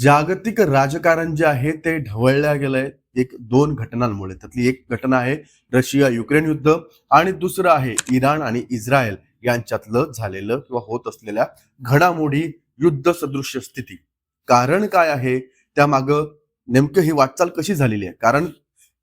जागतिक राजकारण जे आहे ते ढवळल्या गेलंय. एक दोन घटनांमुळे. त्यातली एक घटना आहे रशिया युक्रेन युद्ध आणि दुसरं आहे इराण आणि इस्रायल यांच्यातलं झालेलं किंवा होत असलेल्या घडामोडी युद्ध सदृश्य स्थिती. कारण काय आहे? त्यामागं नेमकं ही वाटचाल कशी झालेली आहे? कारण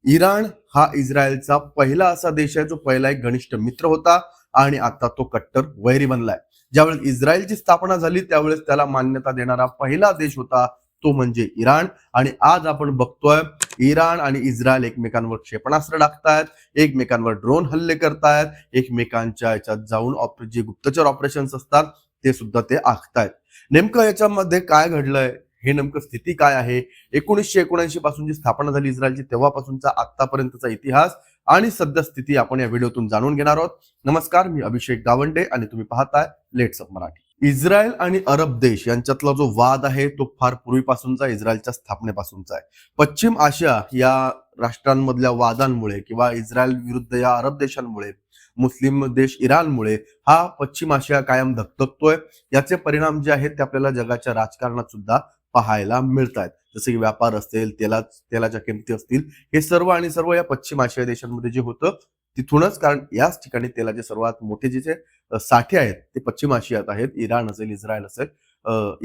इराण हा इस्रायलचा पहिला असा देश आहे जो पहिला एक घनिष्ठ मित्र होता आणि आता तो कट्टर वैरी बनलाय. ज्यावेळेस इस्रायलची स्थापना झाली त्यावेळेस त्याला मान्यता देणारा पहिला देश होता तो म्हणजे इराण. आणि आज आपण बघतोय इराण आणि इस्रायल एकमेकांवर क्षेपणास्त्र टाकतायत एकमेकांवर ड्रोन हल्ले करतायत एकमेकांच्या याच्यात जाऊन जे गुप्तचर ऑपरेशन्स असतात ते सुद्धा ते आखतायत. नेमकं याच्यामध्ये काय घडलंय? हे नेमकं स्थिती काय आहे? एकोणीसशे एकोणऐंशी पासून जी स्थापना झाली इस्रायलची तेव्हापासूनचा आतापर्यंतचा इतिहास आणि सध्या स्थिती आपण या व्हिडिओतून जाणून घेणार आहोत. नमस्कार मी अभिषेक गावंडे आणि तुम्ही पाहताय लेट्स अप मराठी इस्रायल आणि अरब देश यांच्यातला जो वाद आहे तो फार पूर्वीपासूनचा इस्रायलच्या स्थापनेपासूनचा आहे. पश्चिम आशिया या राष्ट्रांमधल्या वादांमुळे किंवा इस्रायल विरुद्ध या अरब देशांमुळे मुस्लिम देश इराणमुळे हा पश्चिम आशिया कायम धकधकतोय. याचे परिणाम जे आहेत ते आपल्याला जगाच्या राजकारणात सुद्धा पाहायला मिळत आहेत जसे की व्यापार असेल तेला तेलाच्या किमती असतील हे सर्व आणि सर्व या पश्चिम आशिया देशांमध्ये जे होतं तिथूनच कारण याच ठिकाणी तेलाचे सर्वात मोठे जे साठे आहेत ते पश्चिम आशियात आहेत इराण असेल इस्रायल असेल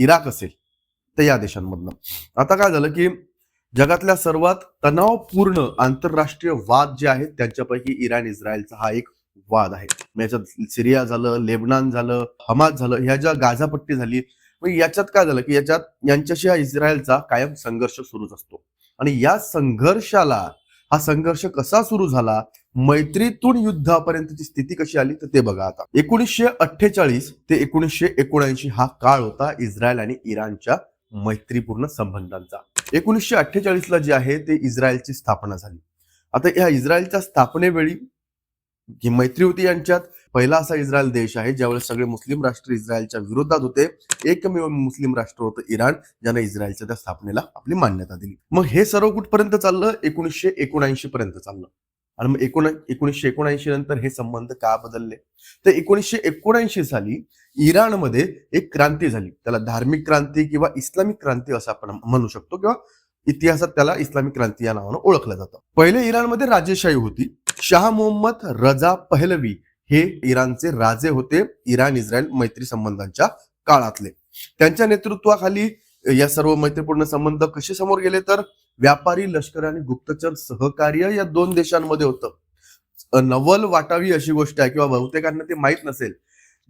इराक असेल तर या देशांमधनं. आता काय झालं की जगातल्या सर्वात तणावपूर्ण आंतरराष्ट्रीय वाद जे आहेत त्यांच्यापैकी इराण इस्रायलचा हा एक वाद आहे. मग याच्यात सिरिया झालं लेबनान झालं हमास झालं ह्या ज्या गाझापट्टी झाली मग याच्यात काय झालं की याच्यात यांच्याशी हा इस्रायलचा कायम संघर्ष सुरूच असतो. आणि या संघर्षाला हा संघर्ष कसा सुरू झाला मैत्रीतून युद्धापर्यंतची स्थिती कशी आली तर ते बघा आता. एकोणीसशे अठ्ठेचाळीस ते एकोणीसशे एकोणऐंशी हा काळ होता इस्रायल आणि इराणच्या मैत्रीपूर्ण संबंधांचा. एकोणीसशे अठ्ठेचाळीस ला जे आहे ते इस्रायलची स्थापना झाली. आता या इस्रायलच्या स्थापनेवेळी जी मैत्री होती यांच्यात पहिला असा इस्रायल देश आहे ज्यावेळेस सगळे मुस्लिम राष्ट्र इस्रायलच्या विरोधात होते एकमेव मुस्लिम राष्ट्र होतं इराण ज्यानं इस्रायलच्या त्या स्थापनेला आपली मान्यता दिली. मग हे सर्व कुठपर्यंत चाललं? एकोणीसशे एकोणऐंशी पर्यंत चाललं. आणि मग एकोण एकोणीसशे एकोणऐंशी नंतर हे संबंध का बदलले? तर एकोणीसशे एकोणऐंशी साली इराणमध्ये एक क्रांती झाली. त्याला धार्मिक क्रांती किंवा इस्लामिक क्रांती असं आपण म्हणू शकतो किंवा इतिहासात त्याला इस्लामिक क्रांती या नावानं ओळखलं जातं. पहिले इराणमध्ये राजेशाही होती. शाह मोहम्मद रजा पहलवी हे इराणचे राजे होते इराण इस्रायल मैत्री संबंधांच्या काळातले. त्यांच्या नेतृत्वाखाली या सर्व मैत्रीपूर्ण संबंध कसे समोर गेले तर? व्यापारी लष्कर आणि गुप्तचर सहकार्य या दोन देशांमध्ये होतं. नवल वाटावी अशी गोष्ट आहे किंवा बहुतेकांना ते माहीत नसेल.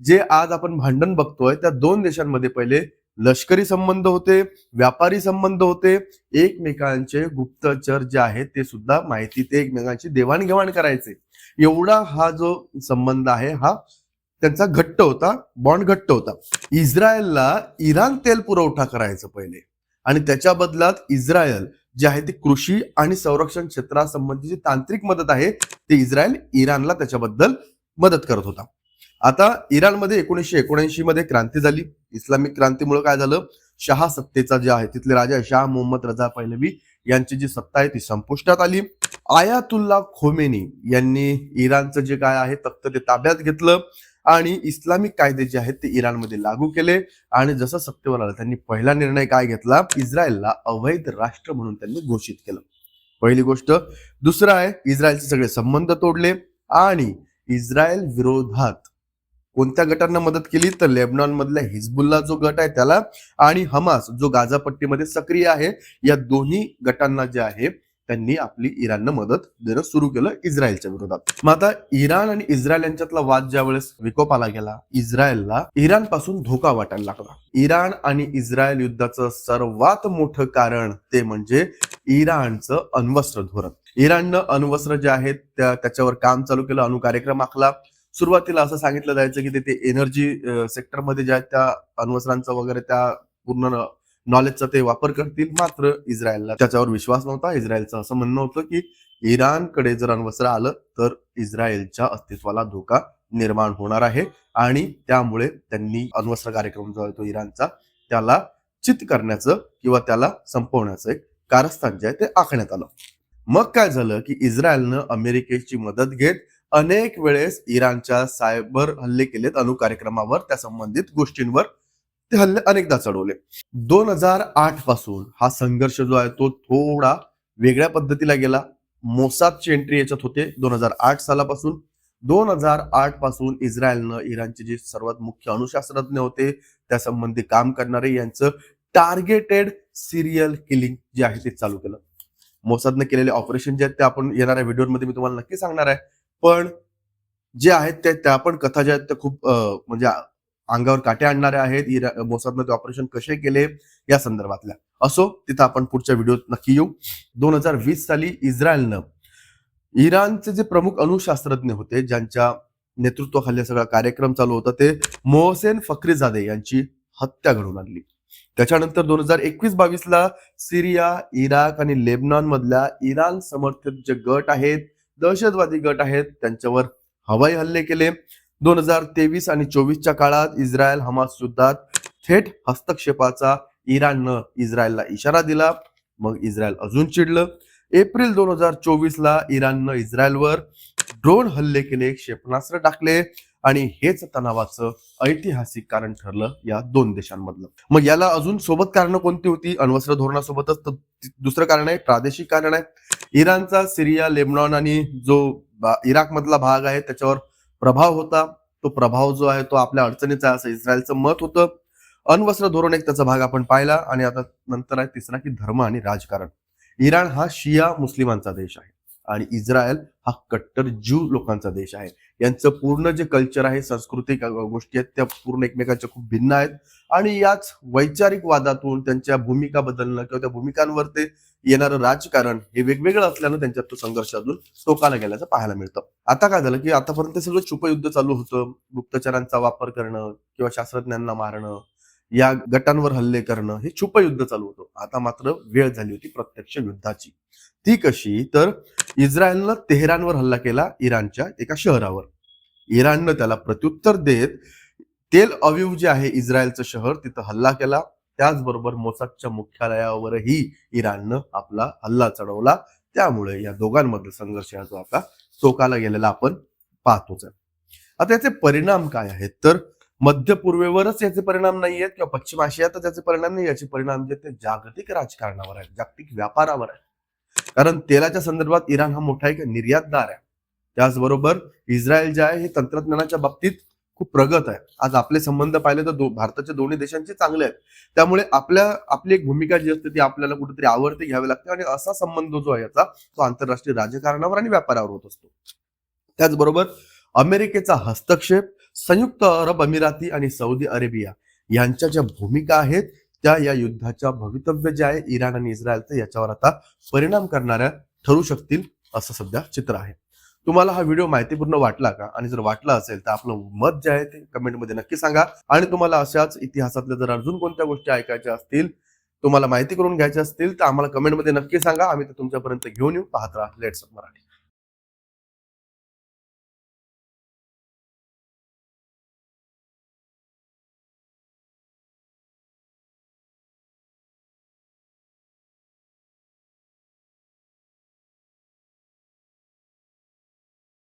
जे आज आपण भांडण बघतोय त्या दोन देशांमध्ये पहिले लष्करी संबंध होते व्यापारी संबंध होते. एकमेकांचे गुप्तचर जे आहेत ते सुद्धा माहिती ते एकमेकांची देवाणघेवाण करायचे. एवढा हा जो संबंध आहे हा त्यांचा घट्ट होता बॉन्ड घट्ट होता. इस्रायलला इराण तेल पुरवठा करायचं पहिले. आणि त्याच्या बदलात इस्रायल जे आहे ते कृषी आणि संरक्षण क्षेत्रासंबंधी जी तांत्रिक मदत आहे ते इस्रायल इराणला त्याच्याबद्दल मदत करत होता. आता इराणमध्ये एकोणीसशे एकोणऐंशी मध्ये क्रांती झाली. इस्लामिक क्रांतीमुळे काय झालं? शहा सत्तेचा जे आहे तिथले राजा शाह मोहम्मद रजा पहिलवी यांची जी सत्ता आहे ती संपुष्टात आली. आयातुल्ला खोमेनी यांनी इराणचं जे काय आहे तख्त ते ताब्यात घेतलं. आणि इस्लामिक कायदे जे आहेत ते इराणमध्ये लागू केले. आणि जसं सत्तेवर आलं त्यांनी पहिला निर्णय काय घेतला? इस्रायलला अवैध राष्ट्र म्हणून त्यांनी घोषित केलं. पहिली गोष्ट. दुसरं आहे इस्रायलचे सगळे संबंध तोडले आणि इस्रायल विरोधात कोणत्या गटांना मदत केली? तर लेबनॉन मधल्या हिजबुल्ला जो गट आहे त्याला. आणि हमास जो गाझापट्टीमध्ये सक्रिय आहे या दोन्ही गटांना जे आहे त्यांनी आपली इराणनं मदत देणं सुरू केलं इस्रायलच्या विरोधात. मग आता इराण आणि इस्रायल यांच्यातला वाद ज्या वेळेस विकोपाला गेला इस्रायलला इराणपासून धोका वाटायला लागला. इराण आणि इस्रायल युद्धाचं सर्वात मोठं कारण ते म्हणजे इराणचं अण्वस्त्र धोरण. इराणनं अण्वस्त्र जे आहेत त्या त्याच्यावर काम चालू केलं अणु कार्यक्रम आखला. सुरुवातीला असं सांगितलं जायचं की ते- एनर्जी सेक्टरमध्ये ज्या आहेत त्या अण्वस्त्रांचं वगैरे त्या पूर्ण नॉलेजचा ते वापर करतील मात्र इस्रायलला. त्याच्यावर विश्वास नव्हता. इस्रायलचं असं म्हणणं होतं की इराणकडे जर अण्वस्त्र आलं तर इस्रायलच्या अस्तित्वाला धोका निर्माण होणार आहे आणि त्यामुळे त्यांनी अण्वस्त्र कार्यक्रम जो आहे तो इराणचा त्याला चित करण्याचं किंवा त्याला संपवण्याचं एक कारस्थान जे आहे ते आखण्यात आलं. मग काय झालं की इस्रायलनं अमेरिकेची मदत घेत अनेक वेळेस इराणच्या सायबर हल्ले केलेत अणु कार्यक्रमावर त्या संबंधित गोष्टींवर ते हल्ले अनेकदा चढवले. दोन हजार आठपासून हा संघर्ष जो आहे तो थोडा वेगळ्या पद्धतीला गेला. मोसादची एंट्री याच्यात होते दोन हजार आठ सालापासून. दोन हजार आठपासून इस्रायलनं इराणचे जे सर्वात मुख्य अणुशास्त्रज्ञ होते त्या संबंधी काम करणारे यांचं टार्गेटेड सिरियल किलिंग जे आहे ते चालू केलं. मोसादनं केलेले ऑपरेशन जे आहेत ते आपण येणाऱ्या व्हिडिओमध्ये मी तुम्हाला नक्की सांगणार आहे. पण जे आहेत ते त्या पण कथा ज्या आहेत त्या खूप म्हणजे अंगावर काटे आणणाऱ्या आहेत इरा मोसादनं ते ऑपरेशन कसे केले या संदर्भातल्या. असो तिथं आपण पुढच्या व्हिडिओत नक्की येऊ. दोन हजार वीस साली इस्रायलनं इराणचे जे प्रमुख अणुशास्त्रज्ञ होते ज्यांच्या नेतृत्वाखाली सगळा कार्यक्रम चालू होता ते मोहसेन फक्रीजादे यांची हत्या घडून आणली. त्याच्यानंतर दोन हजार एकवीस बावीस ला सिरिया इराक आणि लेबनॉन मधल्या इराण समर्थित जे गट आहेत दहशतवादी गट आहेत त्यांच्यावर हवाई हल्ले केले. दोन हजार तेवीस आणि चोवीसच्या काळात इस्रायल हमास युद्धात थेट हस्तक्षेपाचा इराणनं इस्रायलला इशारा दिला. मग इस्रायल अजून चिडलं. एप्रिल दोन हजार चोवीस ला इराणनं इस्रायलवर ड्रोन हल्ले केले क्षेपणास्त्र टाकले आणि हेच तणावाचं ऐतिहासिक कारण ठरलं या दोन देशांमधलं. मग याला अजून सोबत कारणं कोणती होती? अण्वस्त्र धोरणासोबतच दुसरं कारण आहे प्रादेशिक कारण आहे. इराणचा सिरिया लेबनॉन आणि जो इराकमधला भाग आहे त्याच्यावर प्रभाव होता. तो प्रभाव जो आहे तो आपल्या अडचणीचा असं इस्रायलचं मत होतं. अण्वस्त्र धोरण एक त्याचा भाग आपण पाहिला आणि आता नंतर आहे तिसरा की धर्म आणि राजकारण. इराण हा शिया मुस्लिमांचा देश आहे. आणि इस्रायल हा कट्टर ज्यू लोकांचा देश आहे. यांचं पूर्ण जे कल्चर आहे सांस्कृतिक गोष्टी आहेत त्या पूर्ण एकमेकांच्या खूप भिन्न आहेत. आणि याच वैचारिक वादातून त्यांच्या भूमिका बदलणं किंवा त्या भूमिकांवर ते येणारं राजकारण हे वेगवेगळं असल्यानं त्यांच्यात तो संघर्ष अजून टोकाला गेल्याचं पाहायला मिळतं. आता काय झालं की आतापर्यंत सगळं छुपयुद्ध चालू होतं. गुप्तचरांचा वापर करणं किंवा शास्त्रज्ञांना मारणं या गटांवर हल्ले करणं हे छुप युद्ध चालू होतं. आता मात्र वेळ झाली होती प्रत्यक्ष युद्धाची. ती कशी? तर इस्रायलनं तेहरानवर हल्ला केला इराणच्या एका शहरावर. इराणनं त्याला प्रत्युत्तर देत तेल अविव जे आहे इस्रायलचं शहर तिथं हल्ला केला. त्याचबरोबर मोसादच्या मुख्यालयावरही इराणनं आपला हल्ला चढवला. त्यामुळे या दोघांमध्ये संघर्ष जो आता चोकाला गेलेला आपण पाहतोच आता याचे परिणाम काय आहेत? तर मध्य पूर्वेवरच याचे परिणाम नाही आहेत किंवा पश्चिम आशियातच याचे परिणाम नाही याचे परिणाम जे आहेत ते जागतिक राजकारणावर आहेत जागतिक व्यापारावर आहे कारण तेलाच्या संदर्भात इराण हा मोठा एक निर्यातदार आहे. त्याचबरोबर इस्रायल जे आहे हे तंत्रज्ञानाच्या बाबतीत खूप प्रगत आहे. आज आपले संबंध पाहिले तर दो, भारताच्या दोन्ही देशांचे चांगले आहेत. त्यामुळे आपल्या आपली एक भूमिका जी असते ती आपल्याला कुठेतरी आवडते घ्यावी लागते आणि असा संबंध जो आहे याचा तो आंतरराष्ट्रीय राजकारणावर आणि व्यापारावर होत असतो. त्याचबरोबर अमेरिकेचा हस्तक्षेप संयुक्त अरब अमिराती आणि सौदी अरेबिया यांच्या ज्या भूमिका आहेत त्या या युद्धाच्या भवितव्य जे आहे इराण आणि इस्रायलचं याच्यावर आता परिणाम करणाऱ्या ठरू शकतील असं सध्या चित्र आहे. तुम्हाला हा व्हिडिओ माहितीपूर्ण वाटला का? आणि जर वाटला असेल तर आपलं मत जे आहे ते कमेंटमध्ये नक्की सांगा. आणि तुम्हाला अशाच इतिहासातल्या जर अजून कोणत्या गोष्टी ऐकायच्या असतील तुम्हाला माहिती करून घ्यायच्या असतील तर आम्हाला कमेंटमध्ये नक्की सांगा. आम्ही ते तुमच्यापर्यंत घेऊन येऊ. पाहत राहा. लेट्स मराठी.